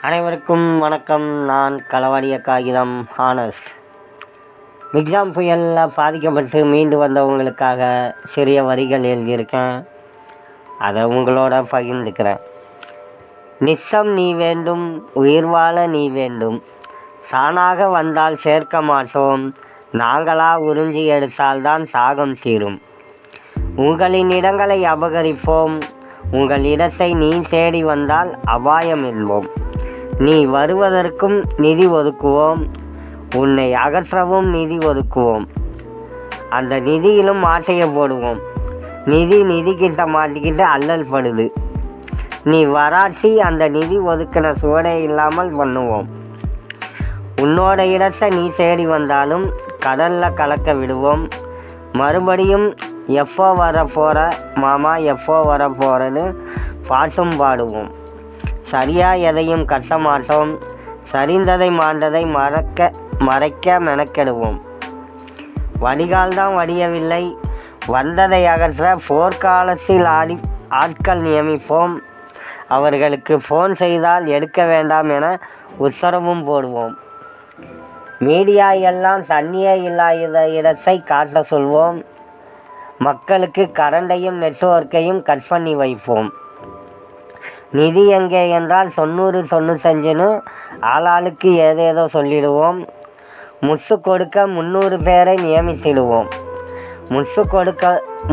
அனைவருக்கும் வணக்கம். நான் களவாடிய காகிதம் ஹானஸ்ட் மிக்ஜாம் புயலில் பாதிக்கப்பட்டு மீண்டு வந்தவங்களுக்காக சிறிய வரிகள் எழுதியிருக்கேன். அதை உங்களோட பகிர்ந்துக்கிறேன். நித்தம் நீ வேண்டும் உயிர் வாழ நீ வேண்டும். தானாக வந்தால் சேர்க்க மாட்டோம். நாங்களா உறிஞ்சி எடுத்தால்தான் சாகம் தீரும். உங்களின் இடங்களை அபகரிப்போம். உங்கள் இடத்தை நீ தேடி வந்தால் அபாயம் என்போம். நீ வருவதற்கும் நிதி ஒதுக்குவோம். உன்னை அகற்றவும் நிதி ஒதுக்குவோம். அந்த நிதியிலும் ஆட்டையை போடுவோம். நிதி நிதி கிட்ட மாட்டிக்கிட்டு அல்லல் படுது. நீ வராட்டி அந்த நிதி ஒதுக்கின சுவடே இல்லாமல் பண்ணுவோம். உன்னோட இடத்தை நீ தேடி வந்தாலும் கடலில் கலக்க விடுவோம். மறுபடியும் எப்போ வர போகிற மாமா எப்போ வர போகிறன்னு பாட்டும் பாடுவோம். சரியாக எதையும் கட்ட மாட்டோம். சரிந்ததை மாண்டதை மறக்க மறைக்க மெனக்கெடுவோம். வடிகால்தான் வடியவில்லை. வந்ததை அகற்ற போர்க்காலத்தில் ஆடி ஆட்கள் நியமிப்போம். அவர்களுக்கு ஃபோன் செய்தால் எடுக்க வேண்டாம் என உத்தரவும் போடுவோம். மீடியா எல்லாம் தண்ணியே இல்லாத இடத்தை காட்ட சொல்வோம். மக்களுக்கு கரண்டையும் நெட்வொர்க்கையும் கட் பண்ணி வைப்போம். நிதி எங்கே என்றால் தொண்ணூறு தொண்ணூத்தஞ்சுன்னு ஆளாளுக்கு ஏதேதோ சொல்லிடுவோம். முசு கொடுக்க முந்நூறு பேரை நியமித்திடுவோம். முசு கொடுக்க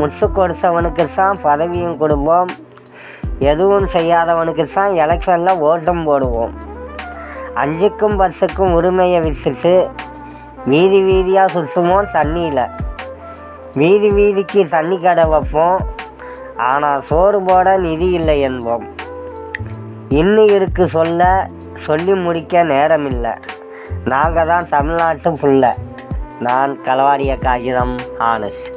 முசு கொடுத்தவனுக்கு தான் பதவியும் கொடுப்போம். எதுவும் செய்யாதவனுக்கு தான் எலெக்ஷனில் ஓட்டும் போடுவோம். அஞ்சுக்கும் பஸ்ஸுக்கும் உரிமையை விட்டுட்டு வீதி வீதியாக சுற்றுவோம் தண்ணியில். வீதி வீதிக்கு தண்ணி கடை வைப்போம். ஆனால் சோறு போட நிதி இல்லை என்போம். இன்னும் இருக்கு சொல்ல சொல்லி முடிக்க நேரமில்லை. நாங்கள் தான் தமிழ்நாட்டு புள்ள. நான் களவாடிய காகிதம் ஆனஸ்ட்